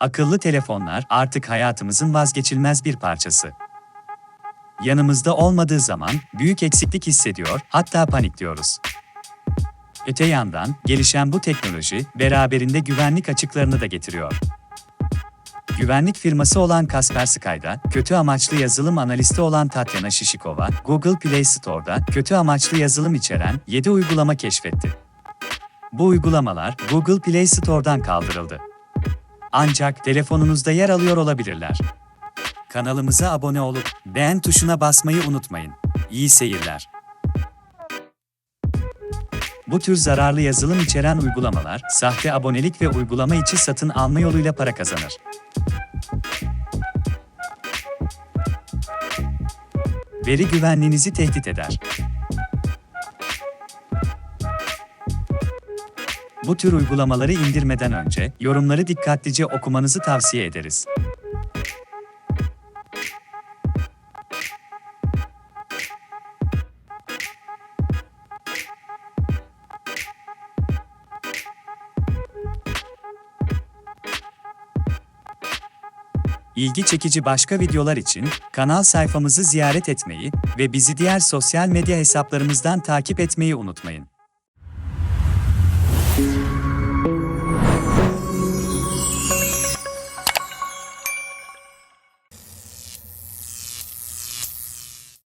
Akıllı telefonlar artık hayatımızın vazgeçilmez bir parçası. Yanımızda olmadığı zaman büyük eksiklik hissediyor, hatta panikliyoruz. Öte yandan gelişen bu teknoloji beraberinde güvenlik açıklarını da getiriyor. Güvenlik firması olan Kaspersky'da kötü amaçlı yazılım analisti olan Tatyana Shishikova, Google Play Store'da kötü amaçlı yazılım içeren 7 uygulama keşfetti. Bu uygulamalar Google Play Store'dan kaldırıldı. Ancak telefonunuzda yer alıyor olabilirler. Kanalımıza abone olup beğen tuşuna basmayı unutmayın. İyi seyirler. Bu tür zararlı yazılım içeren uygulamalar, sahte abonelik ve uygulama içi satın alma yoluyla para kazanır. Veri güvenliğinizi tehdit eder. Bu tür uygulamaları indirmeden önce yorumları dikkatlice okumanızı tavsiye ederiz. İlgi çekici başka videolar için kanal sayfamızı ziyaret etmeyi ve bizi diğer sosyal medya hesaplarımızdan takip etmeyi unutmayın. Thank you.